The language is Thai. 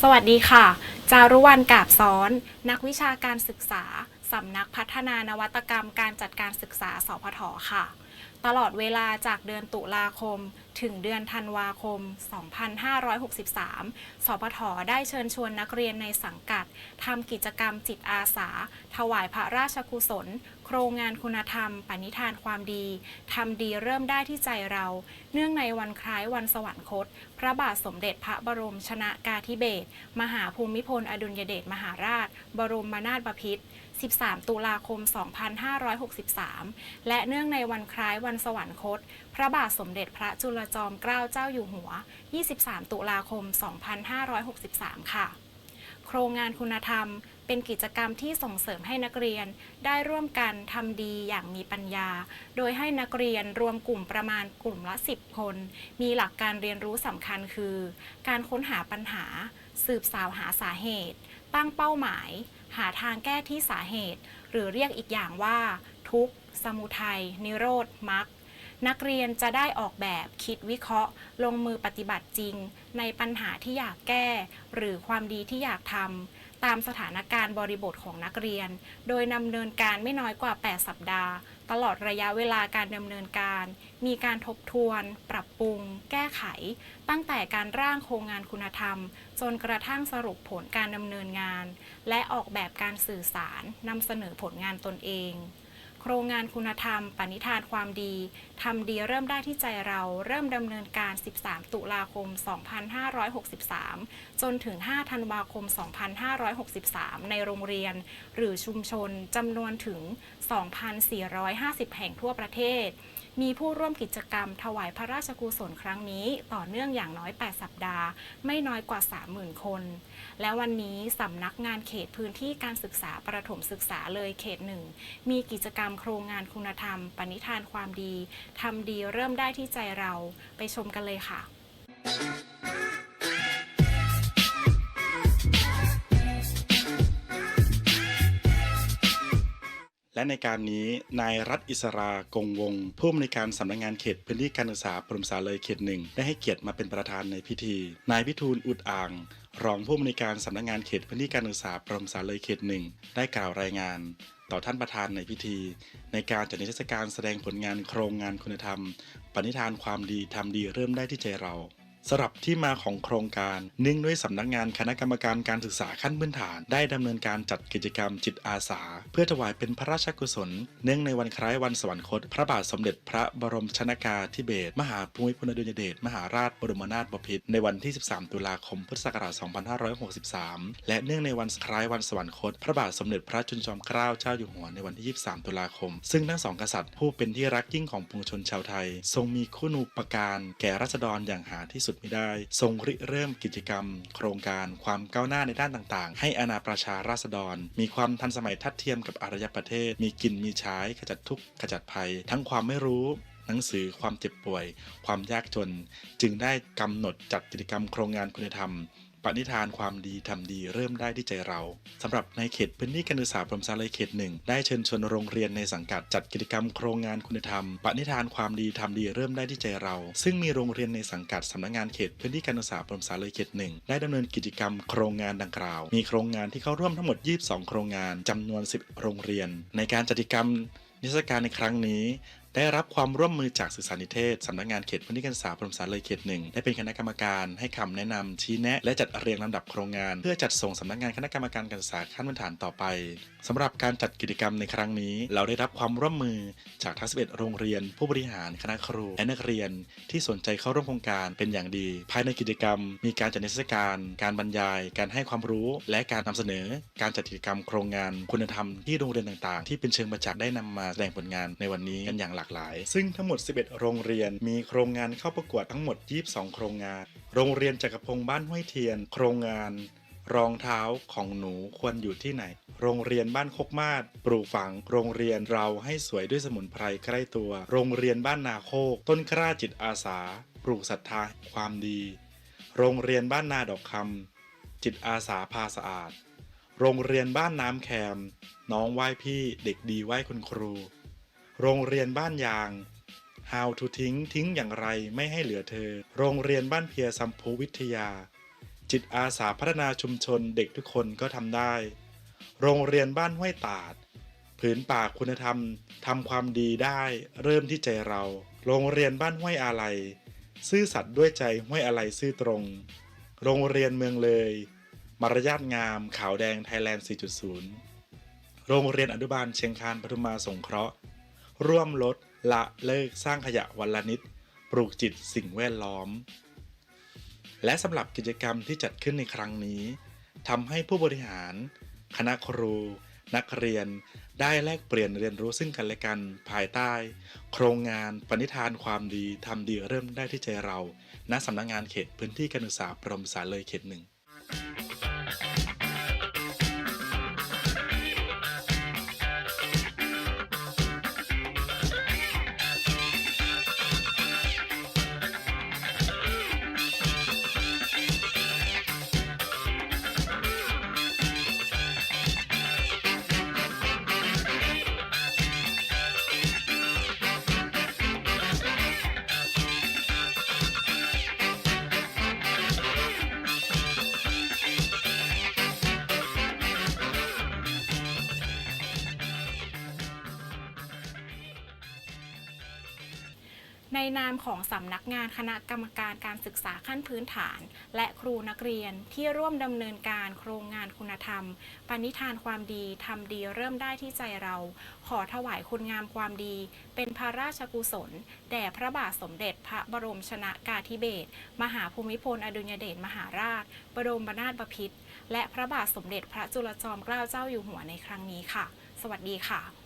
สวัสดีค่ะ จารุวรรณกาบซ้อน นักวิชาการศึกษา สำนักพัฒนานวัตกรรมการจัดการศึกษา สพทค่ะ ตลอดเวลาจากเดือนตุลาคม ถึงเดือนธันวาคม 2563 สพทได้เชิญชวนนักเรียนในสังกัดทำกิจกรรมจิตอาสา ถวายพระราชกุศล โครงงานคุณธรรม ปณิธานความดี ทำดีเริ่มได้ที่ใจเรา เนื่องในวันคล้ายวันสวรรคต พระบาทสมเด็จพระบรมชนากาธิเบศรมหาภูมิพล อดุลยเดชมหาราช บรมนาถบพิตร13 ตุลาคม 2563 และเนื่องในวันคล้ายวันสวรรคต พระบาทสมเด็จพระจุลจอมเกล้าเจ้าอยู่หัว 23 ตุลาคม 2563 ค่ะ โครงงานคุณธรรม เป็นกิจกรรมที่ส่งเสริมให้นักเรียน ได้ร่วมกันทำดีอย่างมีปัญญา โดยให้นักเรียนรวมกลุ่มประมาณกลุ่มละ 10 คน มีหลักการเรียนรู้สำคัญคือ การค้นหาปัญหา สืบสาวหาสาเหตุ ตั้งเป้าหมาย หาทางแก้ที่สาเหตุ หรือเรียกอีกอย่างว่า ทุกข์ สมุทัย นิโรธ มรรคนักเรียนจะได้ออกแบบคิดวิเคราะห์ ลงมือปฏิบัติจริง ในปัญหาที่อยากแก้ หรือความดีที่อยากทำ ตามสถานการณ์บริบทของนักเรียน โดยดำเนินการไม่น้อยกว่า 8 สัปดาห์ ตลอดระยะเวลาการดำเนินการ มีการทบทวน ปรับปรุง แก้ไข ตั้งแต่การร่างโครงงานคุณธรรม จนกระทั่งสรุปผลการดำเนินงาน และออกแบบการสื่อสารนำเสนอผลงานตนเอง โครงงานคุณธรรม ปณิธานความดี ทำดีเริ่มได้ที่ใจเรา เริ่มดำเนินการ 13 ตุลาคม 2563 จนถึง 5 ธันวาคม 2563 ในโรงเรียน หรือชุมชนจำนวนถึง 2,450 แห่งทั่วประเทศ มีผู้ร่วมกิจกรรม ถวายพระราชกุศลครั้งนี้ ต่อเนื่องอย่างน้อย 8 สัปดาห์ ไม่น้อยกว่า 30,000 คน และวันนี้สำนักงานเขตพื้นที่การศึกษาประถมศึกษาเลยเขตหนึ่งมีกิจกรรมโครงงานคุณธรรม ปณิธานความดีทำดีเริ่มได้ที่ใจเราไปชมกันเลยค่ะ และในการนี้นายรัฐอิสรากงวงผู้อำนวยการสำนักงานเขตพื้นที่การศึกษาปรมสาเลยเขตหนึ่งได้ให้เกียรติมาเป็นประธานในพิธี นายพิทูลอุดอ่าง รองผู้อำนวยการสำนักงานเขตพื้นที่การศึกษาปรมสาเลยเขตหนึ่งได้กล่าวรายงานต่อท่านประธานในพิธี ในการจัดนิทรรศการแสดงผลงานโครงงานคุณธรรม ปณิธานความดีทำดีเริ่มได้ที่ใจเรา สำหรับที่มาของโครงการเนื่องด้วยสำนักงานคณะกรรมการการศึกษาขั้นพื้นฐาน ได้ดำเนินการจัดกิจกรรมจิตอาสา เพื่อถวายเป็นพระราชกุศล เนื่องในวันคล้ายวันสวรรคต พระบาทสมเด็จพระบรมชนากาธิเบศรมหาภูมิพลอดุลยเดชมหาราชบรมนาถบพิตรในวันที่ 13 ตุลาคมพุทธศักราช 2563 และเนื่องในวันคล้ายวันสวรรคต พระบาทสมเด็จพระจุลจอมเกล้าเจ้าอยู่หัวในวันที่ 23 ตุลาคม ซึ่งทั้งสองกษัตริย์ผู้เป็นที่รักยิ่งของปวงชนชาวไทย ทรงมีคุณูปการแก่รัษฎรอย่างหาที่สุดไม่ได้ ทรงริเริ่มกิจกรรม โครงการความก้าวหน้าในด้านต่างๆ ให้อาณาประชาราษฎร มีความทันสมัยทัดเทียมกับอารยประเทศ มีกินมีใช้ขจัดทุกข์ขจัดภัย ทั้งความไม่รู้หนังสือความเจ็บป่วย ความยากจน จึงได้กำหนดจัดกิจกรรมโครงงานคุณธรรม ปณิธานความดีทำดีเริ่มได้ที่ใจเราสำหรับในเขตพื้นที่การศึกษาพรมสาเลยเขตหนึ่งได้เชิญชวนโรงเรียนในสังกัดจัดกิจกรรมโครงงานคุณธรรมปณิธานความดีทำดีเริ่มได้ที่ใจเรา ซึ่งมีโรงเรียนในสังกัดสำนักงานเขตพื้นที่การศึกษาพรมสาเลยเขตหนึ่งได้ดำเนินกิจกรรมโครงงานดังกล่าว มีโครงงานที่เข้าร่วมทั้งหมด 22 โครงงานจำนวน 10 โรงเรียน ในการจัดกิจกรรมนิทรรศการในครั้งนี้ ได้รับความร่วมมือจากสื่อสารนิเทศสำนักงานเขตพื้นที่การศึกษาปรมสารเลยเขตหนึ่งได้เป็นคณะกรรมการให้คำแนะนำชี้แนะและจัดเรียงลำดับโครงงาน เพื่อจัดส่งสำนักงานคณะกรรมการการศึกษาขั้นพื้นฐานต่อไปสำหรับการจัดกิจกรรมในครั้งนี้ เราได้รับความร่วมมือจากทั้ง11โรงเรียน ผู้บริหารคณะครูและนักเรียน ที่สนใจเข้าร่วมโครงการเป็นอย่างดี ภายในกิจกรรม มีการจัดนิทรรศการ การบรรยาย การให้ความรู้ และการนำเสนอ การจัดกิจกรรมโครงงาน คุณธรรมที่โรงเรียนต่างๆ ที่เป็นเชิงประจักษ์ได้นำมาแสดงผลงานในวันนี้กันอย่างหลากหลาย ซึ่งทั้งหมด 11 โรงเรียน มีโครงงานเข้าประกวดทั้งหมด 22 โครงงาน โรงเรียนจักรพงศ์บ้านห้วยเทียน โครงงาน รองเท้าของหนูควรอยู่ที่ไหน โรงเรียนบ้านคกมาศปลูกฝัง โรงเรียนเราให้สวยด้วยสมุนไพรใกล้ตัว โรงเรียนบ้านนาโคก ต้นกล้าจิตอาสา ปลูกศรัทธาความดี โรงเรียนบ้านนาดอกคำจิตอาสาพาสะอาด โรงเรียนบ้านน้ำแคมน้องไหว้พี่เด็กดีไหว้คุณครู โรงเรียนบ้านยาง How to ทิ้งทิ้งอย่างไรไม่ให้เหลือเธอ โรงเรียนบ้านเพียสัมพูวิทยา จิตอาสาพัฒนาชุมชนเด็กทุกคนก็ทำได้ โรงเรียนบ้านห้วยตาด ผืนป่าคุณธรรมทำความดีได้เริ่มที่ใจเรา โรงเรียนบ้านห้วยอาลัยซื่อสัตย์ด้วยใจห้วยอาลัยซื่อตรง โรงเรียนเมืองเลย มารยาทงามขาวแดงไทยแลนด์ 4.0 โรงเรียนอนุบาลเชียงคานปทุมมาสงเคราะห์ ร่วมลดละเลิกสร้างขยะวันละนิด ปลูกจิตสิ่งแวดล้อม และสำหรับกิจกรรมที่จัดขึ้นในครั้งนี้ทำให้ผู้บริหาร คณะครู นักเรียน ได้แลกเปลี่ยนเรียนรู้ซึ่งกันและกันภายใต้ โครงงานปณิธานความดีทำดีเริ่มได้ที่ใจเรา ณสำนักงานเขตพื้นที่การศึกษาปรมสาเลยเขตหนึ่ง ในนามของสำนักงานคณะกรรมการการศึกษาขั้นพื้นฐาน และครูนักเรียนที่ร่วมดำเนินการโครงงานคุณธรรม ปณิธานความดีทำดีเริ่มได้ที่ใจเรา ขอถวายคุณงามความดี เป็นพระราชกุศล แด่พระบาทสมเด็จพระบรมชนากาธิเบศรมหาภูมิพลอดุลยเดชมหาราช บรมนาถบพิตรและพระบาทสมเด็จพระจุลจอมเกล้าเจ้าอยู่หัวในครั้งนี้ค่ะ สวัสดีค่ะ